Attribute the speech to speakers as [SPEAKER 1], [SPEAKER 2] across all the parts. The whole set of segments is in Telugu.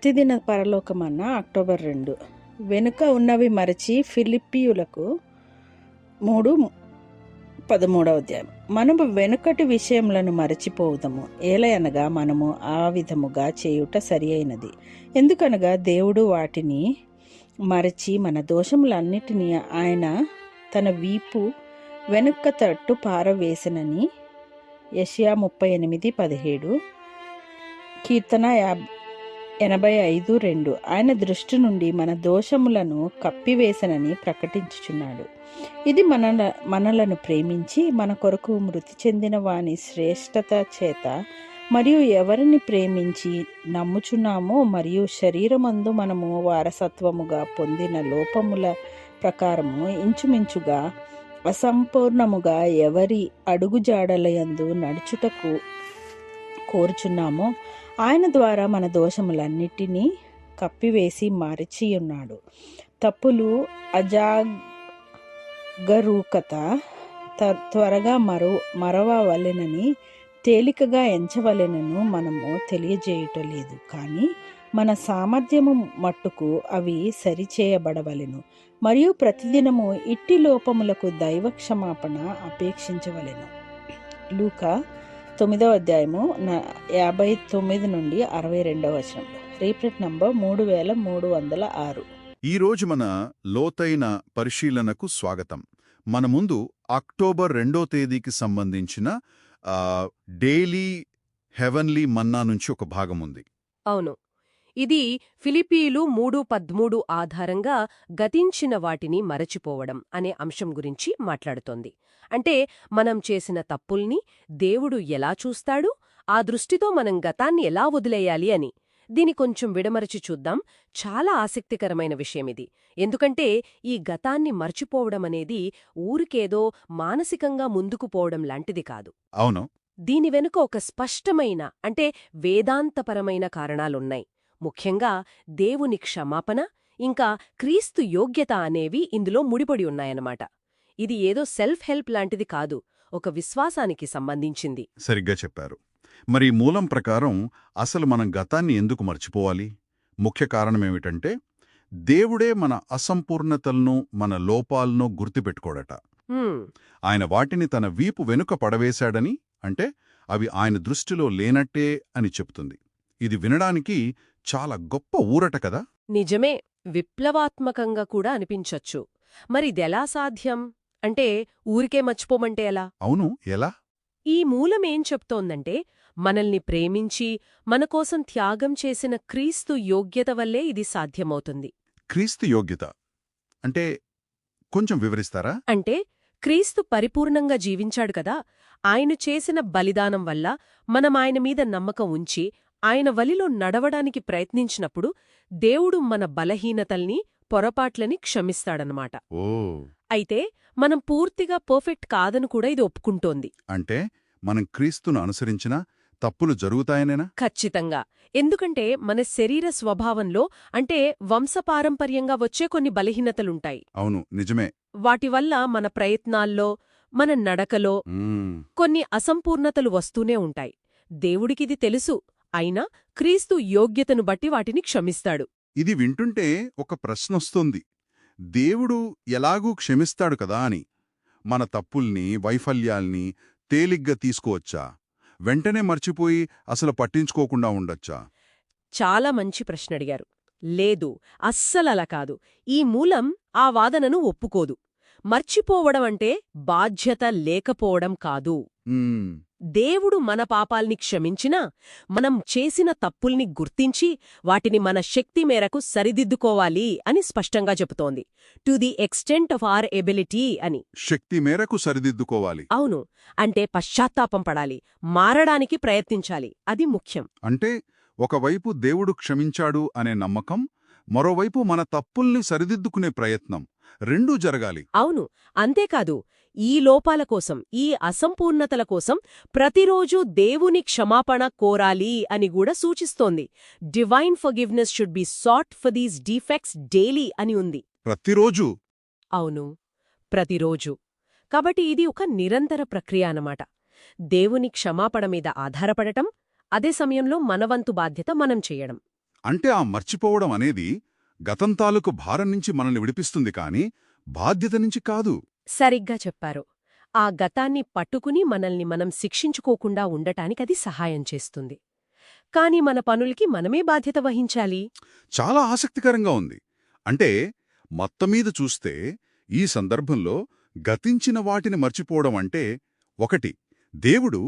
[SPEAKER 1] ప్రతిదిన పరలోకమన్న అక్టోబర్ రెండు. వెనుక ఉన్నవి మరచి ఫిలిప్పీయులకు మూడు పదమూడవ అధ్యాయం. మనము వెనుకటి విషయములను మరచిపోవుదము. ఏలయనగా మనము ఆ విధముగా చేయుట సరి అయినది ఎందుకనగా దేవుడు వాటిని మరచి మన దోషములన్నిటినీ ఆయన తన వీపు వెనుక తట్టు పారవేసనని. యషియా ముప్పై ఎనిమిది పదిహేడు. కీర్తన యాబ్ ఎనభై ఐదు రెండు. ఆయన దృష్టి నుండి మన దోషములను కప్పివేసనని ప్రకటించుచున్నాడు. ఇది మన మనలను ప్రేమించి మన కొరకు మృతి చెందిన వాని శ్రేష్టత చేత మరియు ఎవరిని ప్రేమించి నమ్ముచున్నామో మరియు శరీరమందు మనము వారసత్వముగా పొందిన లోపముల ప్రకారము ఇంచుమించుగా అసంపూర్ణముగా ఎవరి అడుగుజాడలయందు నడుచుటకు కోరుచున్నామో ఆయన ద్వారా మన దోషములన్నిటినీ కప్పివేసి మరచి ఉన్నాడు తప్పులు అజాగరూకత త- త్వరగా మరో మరవవలెనని తేలికగా ఎంచవలెనను మనము తెలియజేయటలేదు. కానీ మన సామర్థ్యము మట్టుకు అవి సరిచేయబడవలెను. మరియు ప్రతిదినము ఇట్టి లోపములకు దైవ క్షమాపణ అపేక్షించవలెను. లూకా తొమ్మిదవ అధ్యాయము న- యాభై తొమ్మిది నుండి అరవై రెండవ వచనంలో రీప్రింట్ నంబర్ మూడు వేల మూడు వందల ఆరు.
[SPEAKER 2] ఈరోజు మన లోతైన పరిశీలనకు స్వాగతం. మన ముందు అక్టోబర్ రెండో తేదీకి సంబంధించిన ఆ, డైలీ హెవెన్లీ మన్నా నుంచి ఒక భాగం ఉంది.
[SPEAKER 3] అవును. ఇది ఫిలిపీలు మూడు పద్మూడు ఆధారంగా గతించిన వాటిని మరచిపోవడం అనే అంశం గురించి మాట్లాడుతోంది. అంటే మనం చేసిన తప్పుల్ని దేవుడు ఎలా చూస్తాడు? ఆ దృష్టితో మనం గతాన్ని ఎలా వదిలేయాలి అని. దీని కొంచెం విడమరచి చూద్దాం. చాలా ఆసక్తికరమైన విషయమిది ఎందుకంటే ఈ గతాన్ని మర్చిపోవడం అనేది ఊరికేదో మానసికంగా ముందుకు పోవడం లాంటిది కాదు.
[SPEAKER 2] అవును.
[SPEAKER 3] దీని వెనుక ఒక స్పష్టమైన అంటే వేదాంతపరమైన కారణాలున్నాయి. ముఖ్యంగా దేవుని క్షమాపణ ఇంకా క్రీస్తు యోగ్యత అనేవి ఇందులో ముడిపడి ఉన్నాయన్నమాట. ఇది ఏదో సెల్ఫ్ హెల్ప్ లాంటిది కాదు ఒక విశ్వాసానికి సంబంధించింది.
[SPEAKER 2] సరిగ్గా చెప్పారు. మరి మూలం ప్రకారం అసలు మనం గతాన్ని ఎందుకు మర్చిపోవాలి? ముఖ్య కారణమేమిటంటే దేవుడే మన అసంపూర్ణతలను మన లోపాలను గుర్తుపెట్టుకోడట. ఆయన వాటిని తన వీపు వెనుక పడవేశాడని అంటే అవి ఆయన దృష్టిలో లేనట్టే అని చెప్తుంది. ఇది వినడానికి చాలా గొప్ప ఊరట కదా?
[SPEAKER 3] నిజమే విప్లవాత్మకంగా కూడా అనిపించొచ్చు. మరిదెలా సాధ్యం? అంటే ఊరికే మర్చిపోమంటే ఎలా?
[SPEAKER 2] అవును ఎలా?
[SPEAKER 3] ఈ మూలమేం చెప్తోందంటే మనల్ని ప్రేమించి మనకోసం త్యాగం చేసిన క్రీస్తు యోగ్యత వల్లే ఇది సాధ్యమవుతుంది.
[SPEAKER 2] క్రీస్తు యోగ్యత? అంటే కొంచెం వివరిస్తారా?
[SPEAKER 3] అంటే క్రీస్తు పరిపూర్ణంగా జీవించాడు కదా ఆయన చేసిన బలిదానం వల్ల మనం ఆయన మీద నమ్మకం ఉంచి ఆయన వలిలో నడవడానికి ప్రయత్నించినప్పుడు దేవుడు మన బలహీనతల్ని పొరపాట్లని క్షమిస్తాడనమాట
[SPEAKER 2] ఓ.
[SPEAKER 3] అయితే మనం పూర్తిగా పర్ఫెక్ట్ కాదని కూడా ఇది ఒప్పుకుంటోంది.
[SPEAKER 2] అంటే మనం క్రీస్తును అనుసరించినా తప్పులు జరుగుతాయనేనా?
[SPEAKER 3] ఖచ్చితంగా. ఎందుకంటే మన శరీర స్వభావంలో అంటే వంశపారంపర్యంగా వచ్చే కొన్ని బలహీనతలుంటాయి.
[SPEAKER 2] అవును నిజమే.
[SPEAKER 3] వాటి వల్ల మన ప్రయత్నాల్లో మన నడకలో. కొన్ని అసంపూర్ణతలు వస్తూనే ఉంటాయి. దేవుడికిది తెలుసు. అయినా క్రీస్తు యోగ్యతను బట్టి వాటిని క్షమిస్తాడు.
[SPEAKER 2] ఇది వింటుంటే ఒక ప్రశ్నొస్తుంది. దేవుడు ఎలాగూ క్షమిస్తాడు కదా అని. మన తప్పుల్ని వైఫల్యాల్ని తేలిగ్గా తీసుకోవచ్చా? వెంటనే మర్చిపోయి అసలు పట్టించుకోకుండా ఉండొచ్చా?
[SPEAKER 3] చాలా మంచి ప్రశ్న అడిగారు. లేదు అస్సలలా కాదు. ఈ మూలం ఆ వాదనను ఒప్పుకోదు. మర్చిపోవడం అంటే బాధ్యత లేకపోవడం కాదు. దేవుడు మన పాపాల్ని క్షమించినా మనం చేసిన తప్పుల్ని గుర్తించి వాటిని మన శక్తి మేరకు సరిదిద్దుకోవాలి అని స్పష్టంగా చెబుతోంది. To the extent of our ability అని.
[SPEAKER 2] శక్తి మేరకు సరిదిద్దుకోవాలి.
[SPEAKER 3] అవును. అంటే పశ్చాత్తాపం పడాలి. మారడానికి ప్రయత్నించాలి. అది ముఖ్యం.
[SPEAKER 2] అంటే ఒకవైపు దేవుడు క్షమించాడు అనే నమ్మకం మరోవైపు మన తప్పుల్ని సరిదిద్దుకునే ప్రయత్నం. రెండూ జరగాలి.
[SPEAKER 3] అవును. అంతేకాదు ఈ లోపాల కోసం ఈ అసంపూర్ణతల కోసం ప్రతిరోజూ దేవుని క్షమాపణ కోరాలి అని కూడా సూచిస్తోంది. Divine forgiveness should be sought for these defects daily అని ఉంది.
[SPEAKER 2] ప్రతిరోజు?
[SPEAKER 3] అవును ప్రతిరోజు. కాబట్టి ఇది ఒక నిరంతర ప్రక్రియ అన్నమాట. దేవుని క్షమాపణ మీద ఆధారపడటం అదే సమయంలో మనవంతు బాధ్యత మనం చేయడం.
[SPEAKER 2] అంటే ఆ మర్చిపోవడం అనేది గతం తాలూకు భారం నుంచి మనల్ని విడిపిస్తుంది కాని బాధ్యత నుంచి కాదు.
[SPEAKER 3] సరిగ్గా చెప్పారు. ఆ గతాన్ని పట్టుకుని మనల్ని మనం శిక్షించుకోకుండా ఉండటానికది సహాయం చేస్తుంది. కాని మన పనులకి మనమే బాధ్యత వహించాలి?
[SPEAKER 2] చాలా ఆసక్తికరంగా ఉంది. అంటే మొత్తమీద చూస్తే ఈ సందర్భంలో గతించిన వాటిని మర్చిపోవడం అంటే ఒకటి దేవుడు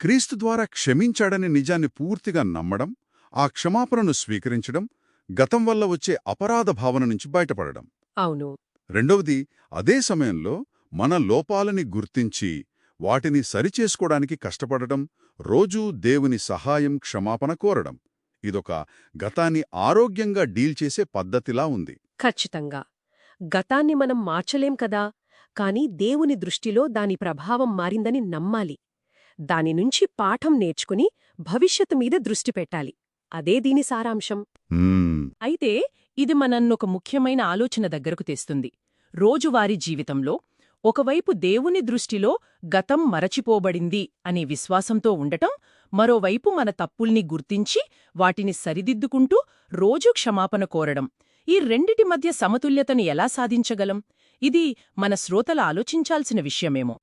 [SPEAKER 2] క్రీస్తు ద్వారా క్షమించాడనే నిజాన్ని పూర్తిగా నమ్మడం ఆ క్షమాపణను స్వీకరించడం గతం వల్ల వచ్చే అపరాధ భావన నుంచి బయటపడడం.
[SPEAKER 3] అవును.
[SPEAKER 2] రెండవది అదే సమయంలో మన లోపాలని గుర్తించి వాటిని సరిచేసుకోవడానికి కష్టపడటం రోజూ దేవుని సహాయం క్షమాపణ కోరడం. ఇదొక గతాన్ని ఆరోగ్యంగా డీల్ చేసే పద్ధతిలా ఉంది.
[SPEAKER 3] ఖచ్చితంగా. గతాన్ని మనం మార్చలేం కదా? కాని దేవుని దృష్టిలో దాని ప్రభావం మారిందని నమ్మాలి. దాని నుంచి పాఠం నేర్చుకుని భవిష్యత్తు మీద దృష్టి పెట్టాలి. అదే దీని సారాంశం.
[SPEAKER 4] అయితే ఇది మనన్నొక ముఖ్యమైన ఆలోచన దగ్గరకు తెస్తుంది. రోజువారీ జీవితంలో ఒకవైపు దేవుని దృష్టిలో గతం మరచిపోబడింది అనే విశ్వాసంతో ఉండటం మరోవైపు మన తప్పుల్ని గుర్తించి వాటిని సరిదిద్దుకుంటూ రోజూ క్షమాపణ కోరడం. ఈ రెండిటి మధ్య సమతుల్యతను ఎలా సాధించగలం? ఇది మన శ్రోతల ఆలోచించాల్సిన విషయమేమో.